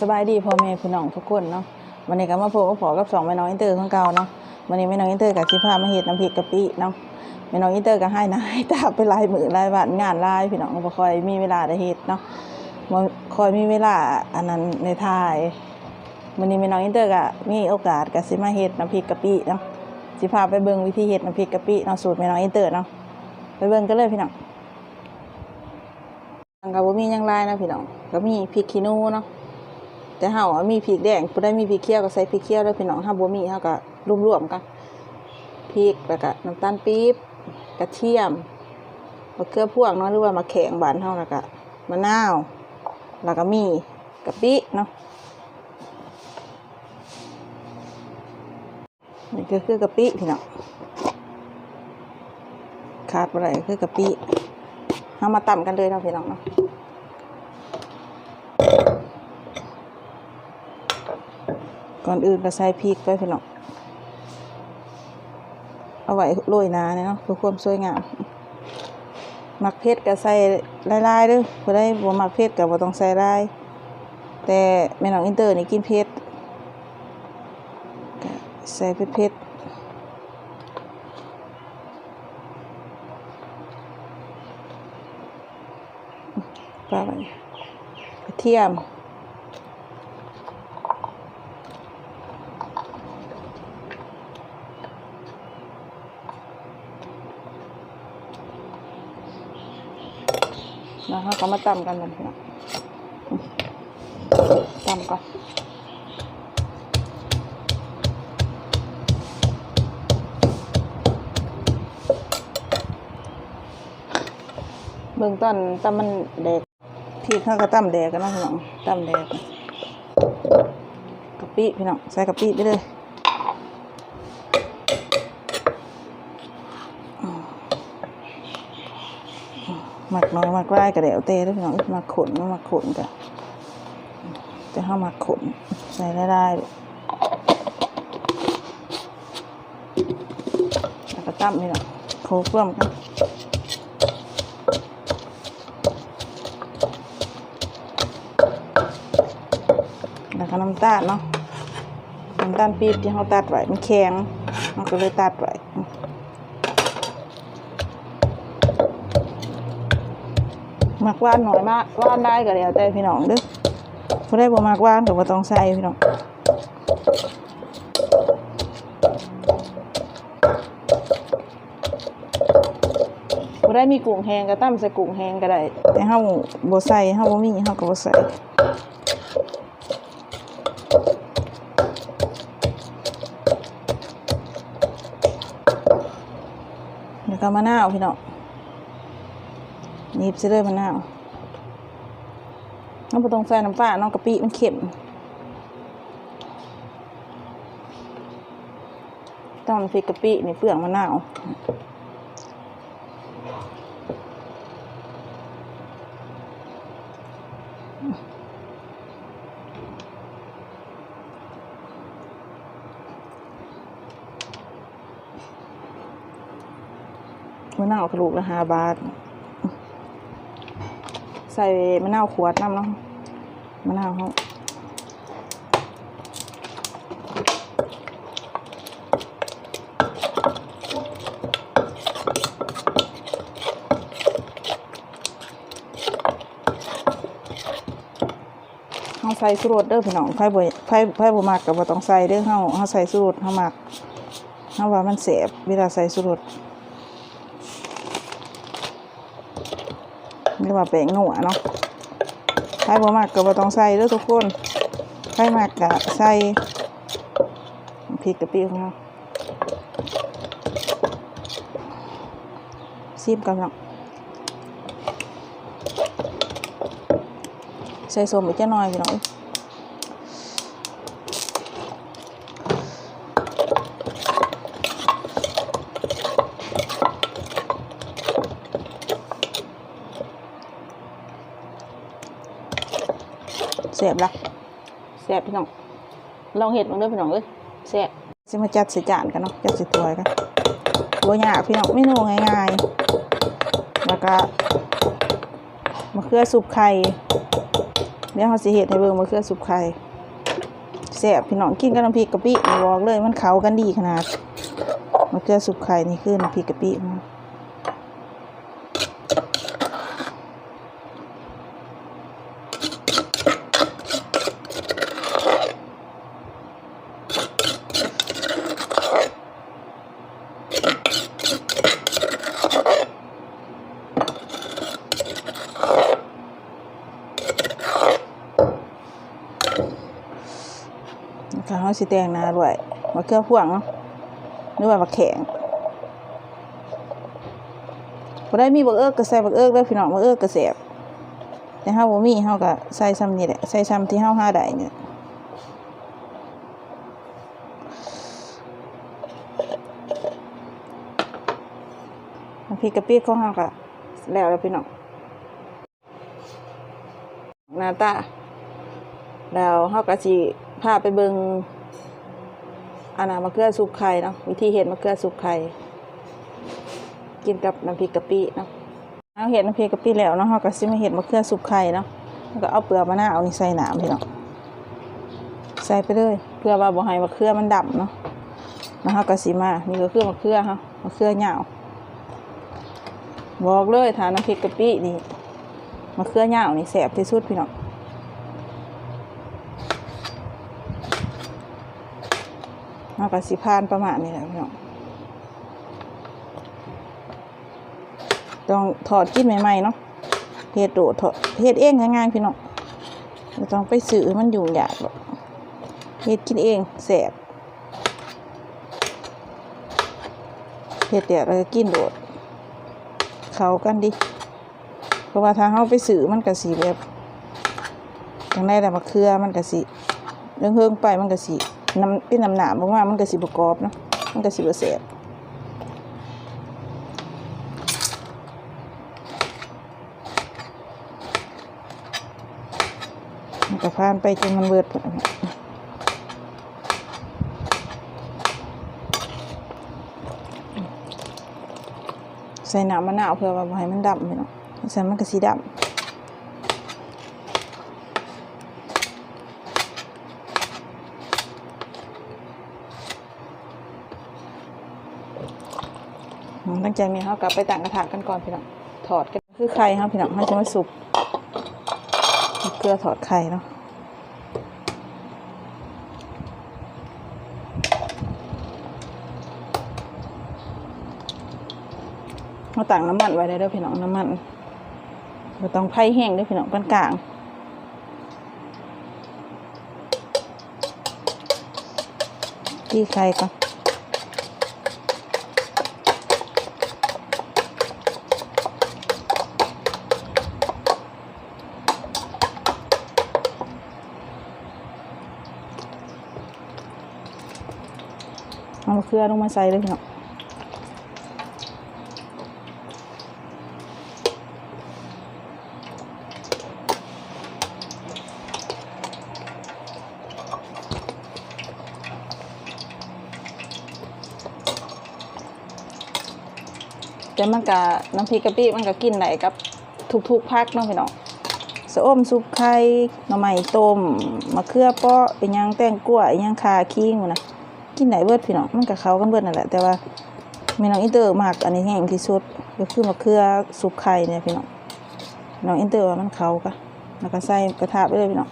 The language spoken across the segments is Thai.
สบายดีพ่อแม่พี่น้องทุกคนเนาะวันนี้ก็มาพบกับพอกับสองแม่น้องอินเตอร์ของเก่าเนาะวันนี้แม่น้องอินเตอร์กับสิพามาเฮ็ดน้ำพริกกะปิเนาะแม่น้องอินเตอร์ก็ให้นะให้ตาไปลายมือลายวันงานลายพี่น้องบ่ค่อยมีเวลาได้เฮ็ดเนาะบ่ค่อยมีเวลาอันนั้นในถ่ายวันนี้แม่น้องอินเตอร์ก็มีโอกาสก็สิมาเฮ็ดน้ำพริกกะปิเนาะสิพาไปเบิ่งวิธีเฮ็ดน้ำพริกกะปิเนาะสูตรแม่น้องอินเตอร์เนาะไปเบิ่งกันเลยพี่น้องอันก็บ่มียังหลายนะพี่น้องก็มีพริกขี้นูเนาะ แต่เฮาอะมีพริกแดงผู้ใดมีพริกเขียวก็ใส่พริกเขียวเด้อพี่น้องถ้าบ่มีเฮาก็รวมๆกันพริกแล้วก็น้ำตาลปี๊บกระเทียมมะเขือพวงเนาะหรือว่ามะแขงบานเฮาแล้วก็มะนาวแล้วก็มีกะปิเนาะนี่ก็คือกะปิพี่น้องขาดบ่ได้ก็คือกะปิเฮามาตำกันเลยเนาะพี่น้องเนาะ ก่อนอื่นก็ใส่พริกไปพี่น้องเอาไว้โรยหนาเนาะเพื่อความสวยงามมักเผ็ดก็ใส่ลายๆด้อผู้ใดบ่มักเผ็ดก็บ่ต้องใส่ลายแต่แม่น้องอินเตอร์นี่กินเผ็ดใส่เผ็ดๆปลาไปกระเทียม นะคะก็มาตำกันกันพี่น้องตำก่อนเบื้องต้นตำมันแดกพี่ข้าก็ตำแดกกันนะพี่น้องตำแดกกะปิพี่น้องใส่กะปิไปเลย มักน้อยหมักไร่กระเดี่ยวเต้ด้วยพี่น้องมักขนมักขนกันจะเข้ามักขนใส่ได้ได้แล้วก็ตั้มพี่น้องโคเพิ่มกันแล้วก็น้ำตาลเนาะน้ำตาลปี๊บที่เขาตัดไว้มันแข็งเราก็เลยตัดไว้ มักว่านหน่อยมากว่านได้ก็แล้วแต่พี่น้องเด้อผู้ได้บ่มักว่านก็บ่ต้องใส่พี่น้องผู้ได้มีกุ้งแห้งก็ตั้มใส่กุ้งแห้งก็ได้ แต่เฮาบ่ใส่เฮาบ่มีเฮาก็บ่ใส่แล้วก็มะนาวพี่น้อง นีบซิเลยมะนาวน้ำปลาตรงใส่น้ำปลาน้องกะปิมันเค็มต้องพริกกะปินี่เปลือกมะนาวมะนาวกระลูกละห้าบาท ใส่มะนาวขวดน้ำเนาะมะนาวเขาเขาใส่สุรเด้อพี่น้องไผ่บ่ไผ่ไผ่บ่มักก็บ่ต้องใส่เด้อเฮาเฮาใส่สุรเฮามักเฮาว่ามันแสบเวลาใส่สุรสเรี ยกว่าแป้งหนัวเนาะใครบ่มากก็บ่ต้องใส่เด้อทุกคนใครมากก็ใส่พริกกะปิของเราซีบกันเนาะใส่ส้มอีกจักหน่อยพี่น้อง แซ่บละแซ่บพี่น้องลองเห็ดมันด้อพี่น้องเอ้ยแซ่บสิมาจัดส่จานกันเนาะจัดส่ถ้วกันบัวยากพี่น้องเมนูง่ายๆแล้วก็มะเขือสุปไข่เดี๋ยวเขาสิเฮ็ดให้เบิ่งมะเขือสุกไข่แซ่บพี่น้องกินกับน้ำพริกกะปิบอกเลยมันเข้ากันดีขนาดมะเขือสุกไข่นี่คือน้ำพริกกะปิมัน นะคะเขาสิแตงนาด้วยมะเขือพวงเนาะหรือว่ามะแข็งพอได้มีบักเอิกก็ใส่บักเอิกเด้อพี่น้องบักเอิกก็แซ่บแต่เฮาบ่มีเฮาก็ใส่ซ้ำนี่แหละใส่ซ้ำที่เฮาห้าได้เนี่ยพริกกะปิของเฮาก็แล้วแล้วพี่น้องหน้าตาแล้วเฮาก็สิ พาไปเบิงอันน่ะมะเขือสุกไข่เนาะวิธีเฮ็ดมะเขือสุกไข่กินกับน้ำพริกกะปิเนาะเอาเฮ็ดน้ำพริกกะปิแล้วเนาะเฮาก็สิมาเฮ็ดมะเขือสุกไข่เนาะแล้วก็เอาเปลือกมะนาวนี่ใส่น้ำพี่น้องใส่ไปเลยเพื่อว่าบ่ให้มะเขือมันดำเนาะแล้วเฮาก็สิมานี่ก็คือมะเขือเฮามะเขือยาวบอกเลยถ้าน้ำพริกกะปินี่มะเขือยาวนี่แซ่บที่สุดพี่เน้อง เราก็สิพานประมาณนี้แหละพี่น้องต้องถอดกินใหม่ๆเนาะเฮ็ดโดดถอดเฮ็ดเองง่ายๆพี่น้องไม่ต้องไปซื้อมันยุ่ยากหรอกเฮ็ดกินเองแสบเฮ็ดเดี๋ยวเรากินโดด เขากันดิ เพราะว่าถ้าเฮาไปซื้อมันก็สิแบบจังได๋ล่มะเขือมันก็สิเรื่องเฮิงไปมันก็สิ น้ำเป็นน้ำหนามบอกว่ามันก็สิบกรอบเนาะมันก็สิบเสียบมันก็ผ่านไปจนมันเบิดพุ่นน่ะใส่น้ำมะนาวเพื่อว่าให้มันดำพี่เนาะใส่มันก็สีดำ อืมตั้งใจมีเขากลับไปต่างกระถางกันก่อนพี่น้องถอดกันคือไข่ครับพี่น้องให้จะมาสุกเกลือถอดไข่เนาะเราต่างน้ำมันไว้ได้ด้อพี่น้องน้ำมันเราต้องไผ่แห้งด้วยพี่น้องปานกลางที่ไข่ก่อน เอามะเขือลงมาใส่เลยพี่น้องแต่มันกะน้ำพริกกะปิมันก็กินได้กับทุกๆภาคเนาะพี่น้องสะอมซุปไข่หน่อไม้ต้มมะเขือเปาะเป็นหยังแตงกล้วยอิหยังคาคิงหมดนะ กินไหนเบิดพี่น้องมันกับเขากันเบิดนั่นแหละแต่ว่าแม่น้องอินเตอร์มากอันนี้แห้งที่สุดก็คือมะเขือสุกไข่เนี่ยพี่น้องน้องอินเตอร์ว่ามันเขากะแล้วก็ใส่กระทะไปเลยพี่น้อง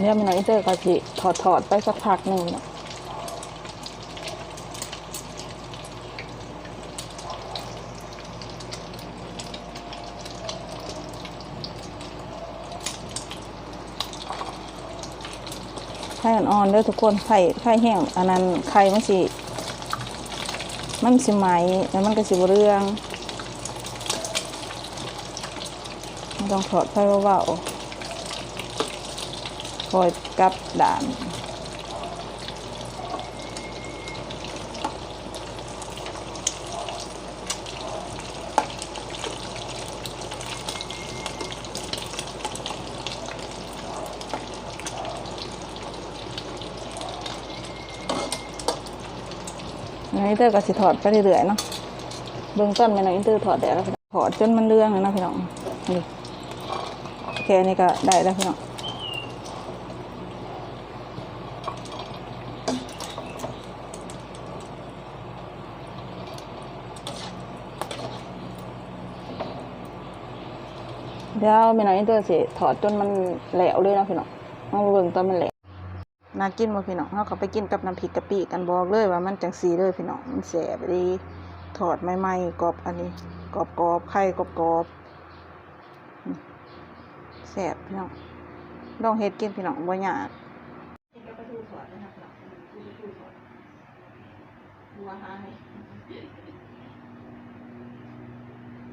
เนี่ยม่น้องอินเตอร์ก็สิถอดถอดไปสักพักหนึ่งเนาะไข่อ่อนๆเด้อทุกคนไข่ไข่แห้งอันนั้นไข่มันสิมันสิไหมแล้วมันก็สิบเรื่องมันต้องถอดไฟเบาๆ คอยกลับด่านน้องอินเตอร์ก็สิถอดไปเรื่อยๆเนาะเบื้องต้นแม่น้องอินเตอร์ถอดได้แล้วถอดจนมันเรื่องแล้วนะพี่น้องนี่แค่นี้ก็ได้แล้วพี่น้อง เดี๋ยวแม่น้องอินเตอร์สิถอดจนมันแหลวเลยนะพี่น้องเอามาเบิ่งตอนมันแหลวน่ากินบ่พี่น้องเฮาก็ไปกินกับน้ำพริกกะปิกันบอกเลยว่ามันจังสีเลยพี่น้องมันแซ่บดีถอดใหม่ๆกรอบอันนี้กรอบกรอบไข่กรอบกรอบแซ่บพี่น้องลองเฮ็ดกินพี่น้องบ่ยากกินกับปลาทูถอดนะครับพี่น้องปลาทูถอดหัวหาย